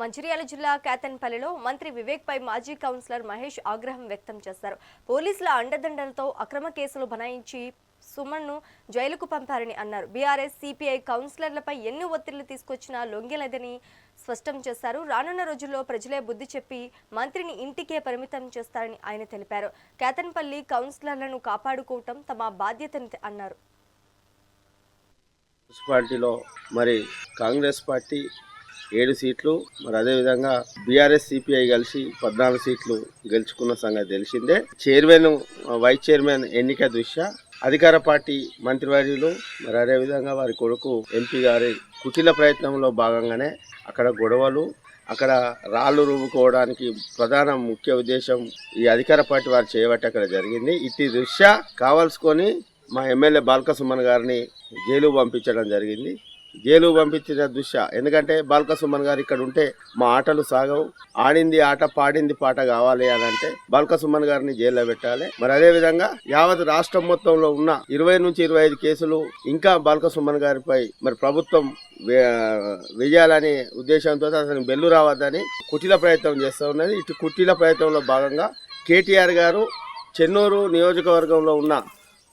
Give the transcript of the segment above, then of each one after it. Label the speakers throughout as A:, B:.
A: మంచిర్యాల జిల్లా కేతన్పల్లిలో మంత్రి వివేక్ పై మాజీ కౌన్సిలర్ మహేష్ ఆగ్రహం వ్యక్తం చేశారు. పోలీసుల అండదండలతో అక్రమ కేసులు బనాయించి సుమన్ను జైలుకు పంపారని అన్నారు. బీఆర్ఎస్ సిపిఐ కౌన్సిలర్లపై ఎన్ని ఒత్తిళ్ళు తీసుకొచ్చినా లొంగిలేదని స్పష్టం చేశారు. రానున్న రోజుల్లో ప్రజలే బుద్ధి చెప్పి మంత్రిని ఇంటికే పరిమితం చేస్తారని ఆయన తెలిపారు. కేతన్పల్లి కౌన్సిలర్లను కాపాడుకోవటం తమ బాధ్యతని అన్నారు.
B: మున్సిపాలిటీలో మరి కాంగ్రెస్ పార్టీ ఏడు సీట్లు మరి అదేవిధంగా బీఆర్ఎస్ సిపిఐ కలిసి పద్నాలుగు సీట్లు గెలుచుకున్న సంగతి తెలిసిందే. చైర్మన్ వైస్ చైర్మన్ ఎన్నిక దృష్ట్యా అధికార పార్టీ మంత్రివర్యులు మరి అదేవిధంగా వారి కొడుకు ఎంపీ గారి కుటిల ప్రయత్నంలో భాగంగానే అక్కడ గొడవలు అక్కడ రాళ్ళు రూపుకోవడానికి ప్రధాన ముఖ్య ఉద్దేశం ఈ అధికార పార్టీ వారు చేయబట్టి అక్కడ జరిగింది. ఇట్టి దృష్ట్యా కావాల్సుకొని మా ఎమ్మెల్యే బాలకసుమన్ గారిని జైలు పంపించడం జరిగింది. జైలు పంపించిన దృశ్య. ఎందుకంటే బాల్క సుమన్ గారు ఇక్కడ ఉంటే మా ఆటలు సాగవు. ఆడింది ఆట పాడింది పాట కావాలి అని అంటే బాల్క సుమన్ గారిని జైల్లో పెట్టాలి. మరి అదే విధంగా యావత్ రాష్ట్రం మొత్తంలో ఉన్న ఇరవై నుంచి ఇరవై ఐదు కేసులు ఇంకా బాల్క సుమన్ గారిపై మరి ప్రభుత్వం వేయాలనే ఉద్దేశంతో అతను బెల్లు రావద్దని కుటిల ప్రయత్నం చేస్తూ ఉన్నది. ఇటు కుటిల ప్రయత్నంలో భాగంగా కేటీఆర్ గారు చెన్నూరు నియోజకవర్గంలో ఉన్న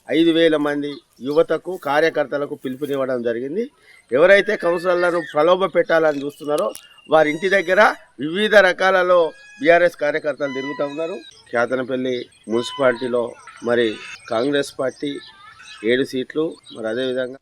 B: ఐదు వేల మంది యువతకు కార్యకర్తలకు పిలుపునివ్వడం జరిగింది. ఎవరైతే కౌన్సిలర్లను ప్రలోభ పెట్టాలని చూస్తున్నారో వారి ఇంటి దగ్గర వివిధ రకాలలో బీఆర్ఎస్ కార్యకర్తలు తిరుగుతూ ఉన్నారు. ఖ్యాతనపల్లి మున్సిపాలిటీలో మరి కాంగ్రెస్ పార్టీ ఏడు సీట్లు మరి అదేవిధంగా